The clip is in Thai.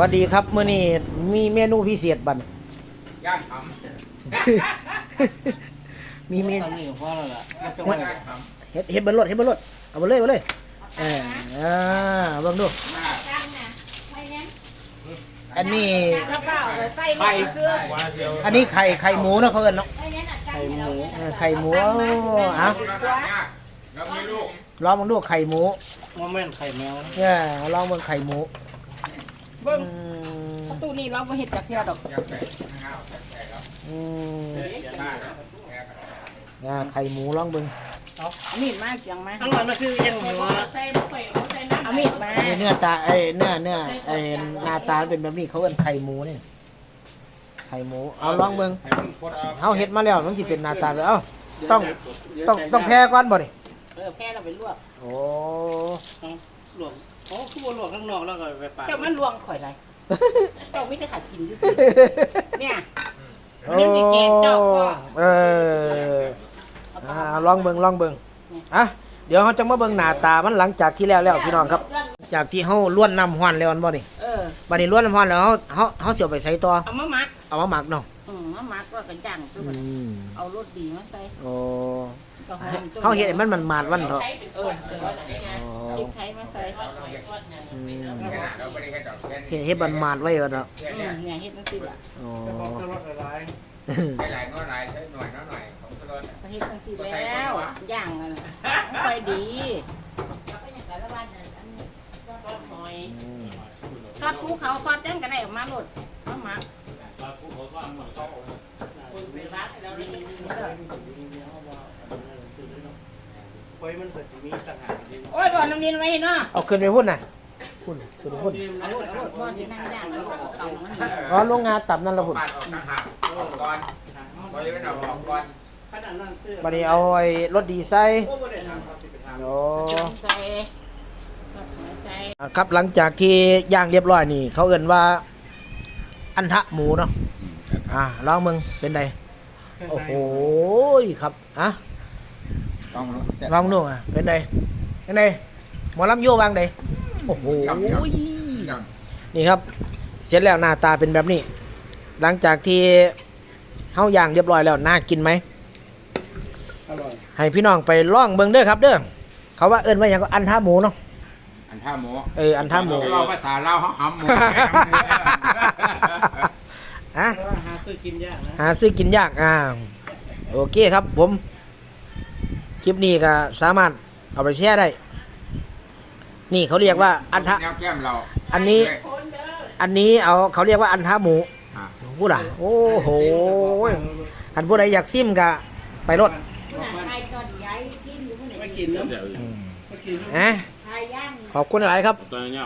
หวัสดีครับมื้อนี้มีเมนูพิเศษบัดย่างทมีเมนูทำนี่ก็พอแล้วล่ะไม่ต้องำไปย่างทเฮ็ดเฮ็ดเบิ่งรถเฮ็ดเบิ่งรถเอาไปเลยเอาไปเลยเอออ่าเบิ่งดูตั้งนะไม่งั้นอันนี้แล้วก็เอาใส่ไข่เครื่องำว่าเดียวอันนี้ไข่ไข่หมูเนาะเขาเอิ้นเนาะไม่งั้นอะตั้งให้เราเออไข่หมูเอาอะแล้วทำยากแล้วมีลูกลองเบิ่งดูไข่หมูว่าแม่นไข่แมวนะเนี่ยลองเบิ่งไข่หมู เบิ้งอืมประตูนี่เราไม่เห็นจากเที่ยวดอกย่างไก่ข้าวไก่แล้วอืมได้แล้วแกะอ่าไข่หมูลองเบิ่งเอามีดมาเจียงมาทั้งวันนั่นคือยังหัวเอามีดมานี่เนื้อตาไอ้เนื้อเนื้อไอ้หน้าตาเป็นแบบนี้เขาเอิ้นไข่หมูนี่ไข่หมูเอาลองเบิ่งเฮาเฮ็ดมาแล้วมันสิเป็นหน้าตาแบบเอ้าต้องต้องต้องแพ้ก่อนบ่นี่เออแพ้เราไปลวกโอ้หลวง โอ้คือว่าหลวงข้างนอกแล้วก็ไปปาดเจ้ามันลวงข่อยไรเจ้าไม่ได้ขาดกินที่สุดเนี่ยโอ้นี่มีเกณฑ์เจ้าก็เอออ่าลองเบิ่งลองเบิ่งอะเดี๋ยวเราจะมาเบิ่งหน้าตามันหลังจากที่แล้วแล้วพี่น้องครับ จากที่เฮาล้วนน้ำฮ้อนแล้วอันบ่นี่เออ บัดนี้ล้วนน้ำฮ้อนแล้วเฮาเฮาเฮาสิเอาไปใส่ต่อเอามาหมักเอามาหมักเนาะอืมมาหมักก็กันย่างตัวอืมเอารสดีมาใส่โอ้ก็หอมตัวเฮาเฮ็ดให้มันมันมาดวันเถอะเออเอออ๋อพริกไทยมาใส่อื มขนาดเราไม่ได้แค่ดอกแค่เฮ็ดเฮ็ดมันมาดไว้เถอะเนาะแค่อืเนี้ยมเนี่ยเฮ็ดจังซี่ล่ะอ๋อไปบอกตลอดหลายใช้หลายน้อยหลายใช้หน่อยน้อยหน่อยของตลอดก็เฮ็ดจังซี่แล้วย่างกันน่ะค่อยดีซอสภูเขาซอสจังก็ได้ออกมาโลดมาหมักๆไว้มันเกิดจะมีต่างหากดีโอ้ยบ่อน้ำเย็นไว้เนาะเอาขึ้นไปพุ่นน่ะ พุ่นขึ้นไปพุ่นเอาโลดเอาโลดบ่สินั่งย่างแล้วก็เอาเตามันนี่อ๋อโรงงานตับนั่นละพุ่นปาดออกต่างหากออกก่อนพอจะเป็นออกก่อนขนาดนั้นซื้อบัดนี้เอาไอ้รถดีไซน์โอ้ไม่ได้ทำครับที่ไปทำ โอ้ใส่ซอสหอยใส่อะครับหลังจากที่ย่างเรียบร้อยนี่ เขาเอ่นว่า อันทะหมูเนาะอ่าลองมึงเป็นไงโอ้โหครับอะต้องรู้ลองดูอะเป็นไงเป็นไงหมอลำโยวางได โอ้โหนี่ครับ เสร็จแล้วหน้าตาเป็นแบบนี้ หลังจากที่เฮาย่างเรียบร้อยแล้วน่ากินไหมอร่อยให้พี่น้องไปล่องเบิ่งเด้อครับ เด้อเขาว่าเอิ้นว่าหยังก็อันทะหมูเนาะอันท่าหมูเอออันทะหมูเราภาษาเราเขาหำหมูอะเพราะว่าหาซื้อกินยากนะหาซื้อกินยากอ่าโอเคครับผม คลิปนี้ก็สามารถเอาไปแชร์ได้ นี่เขาเรียกว่าอันทะ แนวแก้มเราอันนี้ อันนี้เอาเขาเรียกว่าอันทะหมูอะพูดอะ โอ้โหอันผู้ใดอยากซิมก็ไปรถไทยตอนย้ายกินอยู่มื้อไหนไม่กินเนาะไม่กินนะไทยย่าง ขอบคุณหลายครับตัวเนี้ย